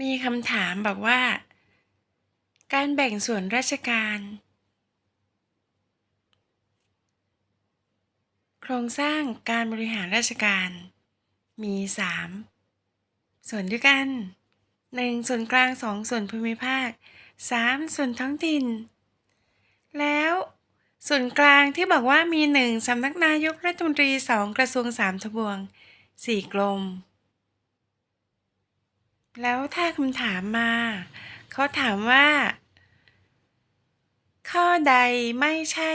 มีคำถามบอกว่า การแบ่งส่วนราชการ โครงสร้างการบริหารราชการ มี 3 ส่วนด้วยกัน 1. ส่วนกลาง 2 ส่วนภูมิภาค 3. ส่วนท้องถิ่น แล้วส่วนกลางที่บอกว่ามี 1. สำนักนายกรัฐมนตรี 2. กระทรวง 3 ทบวง 4 กรม แล้วถ้าคำถามมา เขาถามว่า ข้อใดไม่ใช่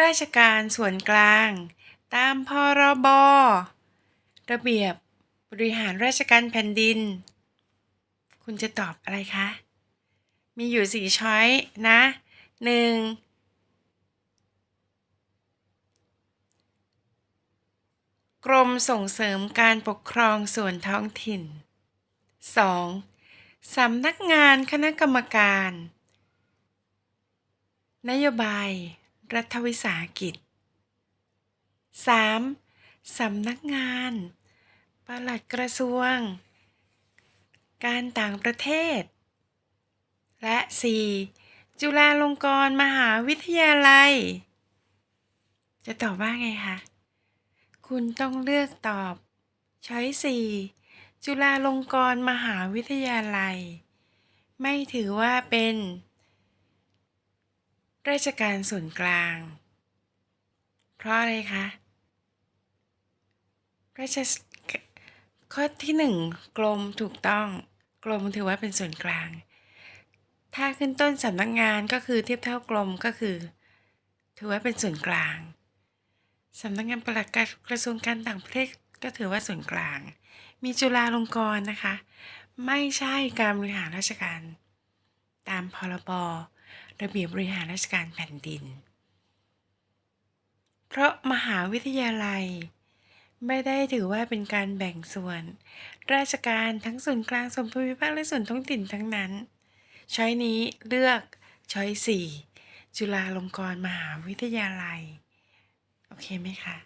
ราชการส่วนกลาง ตามพรบระเบียบบริหารราชการแผ่นดิน คุณจะตอบอะไรคะ มีอยู่สี่ช้อยนะหนึ่ง รมส่งเสริมการปกครองส่วนท้องถิ่น 2. สำนักงานคณะกรรมการ นโยบาย รัฐวิสาหกิจ 3. สำนักงานปลัดกระทรวง การต่างประเทศ และ 4. จุฬาลงกรณ์มหาวิทยาลัย จะตอบว่าไงคะ คุณต้องเลือกตอบ ช้อยสี่จุฬาลงกรณ์มหาวิทยาลัย ไม่ถือว่าเป็น ราชการส่วนกลาง เพราะอะไรคะราชข้อที่หนึ่งกรมถูกต้องกรมถือว่าเป็นส่วนกลาง ถ้าขึ้นต้นสำนักงานก็คือเทียบเท่ากรมก็คือ ถือว่าเป็นส่วนกลาง สำนักงานปลัดกระทรวงการต่างประเทศก็ถือว่าส่วนกลาง มีจุฬาลงกรณ์นะคะ ไม่ใช่การบริหารราชการ ตามพรบระเบียบบริหารราชการแผ่นดิน เพราะมหาวิทยาลัย ไม่ได้ถือว่าเป็นการแบ่งส่วน ราชการทั้งส่วนกลางส่วนภูมิภาคและส่วนท้องถิ่นทั้งนั้น ช้อยนี้เลือกช้อยสี่จุฬาลงกรณ์มหาวิทยาลัย โอเคไหมคะ